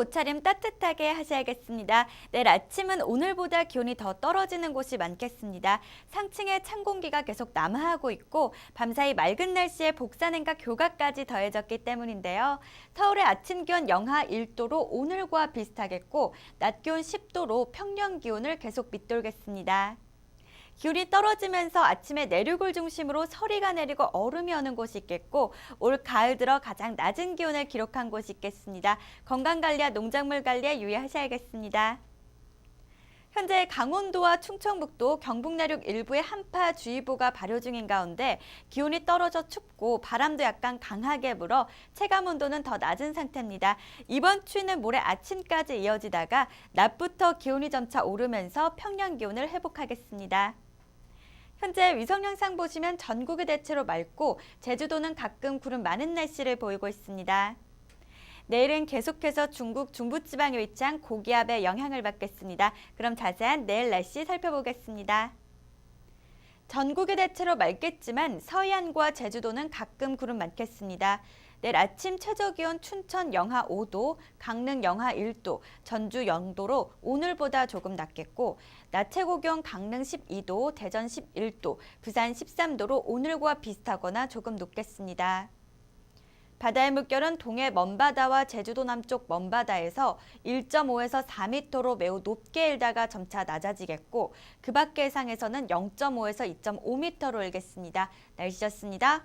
옷차림 따뜻하게 하셔야겠습니다. 내일 아침은 오늘보다 기온이 더 떨어지는 곳이 많겠습니다. 상층에 찬 공기가 계속 남하하고 있고 밤사이 맑은 날씨에 복사냉과 교가까지 더해졌기 때문인데요. 서울의 아침 기온 영하 1도로 오늘과 비슷하겠고 낮 기온 10도로 평년 기온을 계속 밑돌겠습니다. 기온이 떨어지면서 아침에 내륙을 중심으로 서리가 내리고 얼음이 오는 곳이 있겠고 올 가을 들어 가장 낮은 기온을 기록한 곳이 있겠습니다. 건강관리와 농작물 관리에 유의하셔야겠습니다. 현재 강원도와 충청북도, 경북 내륙 일부에 한파 주의보가 발효 중인 가운데 기온이 떨어져 춥고 바람도 약간 강하게 불어 체감 온도는 더 낮은 상태입니다. 이번 추위는 모레 아침까지 이어지다가 낮부터 기온이 점차 오르면서 평년 기온을 회복하겠습니다. 현재 위성 영상 보시면 전국이 대체로 맑고 제주도는 가끔 구름 많은 날씨를 보이고 있습니다. 내일은 계속해서 중국 중부지방에 위치한 고기압의 영향을 받겠습니다. 그럼 자세한 내일 날씨 살펴보겠습니다. 전국이 대체로 맑겠지만 서해안과 제주도는 가끔 구름 많겠습니다. 내일 아침 최저 기온 춘천 영하 5도, 강릉 영하 1도, 전주 0도로 오늘보다 조금 낮겠고 낮 최고 기온 강릉 12도, 대전 11도, 부산 13도로 오늘과 비슷하거나 조금 높겠습니다. 바다의 물결은 동해 먼바다와 제주도 남쪽 먼바다에서 1.5에서 4m로 매우 높게 일다가 점차 낮아지겠고 그 밖의 해상에서는 0.5에서 2.5m로 일겠습니다. 날씨였습니다.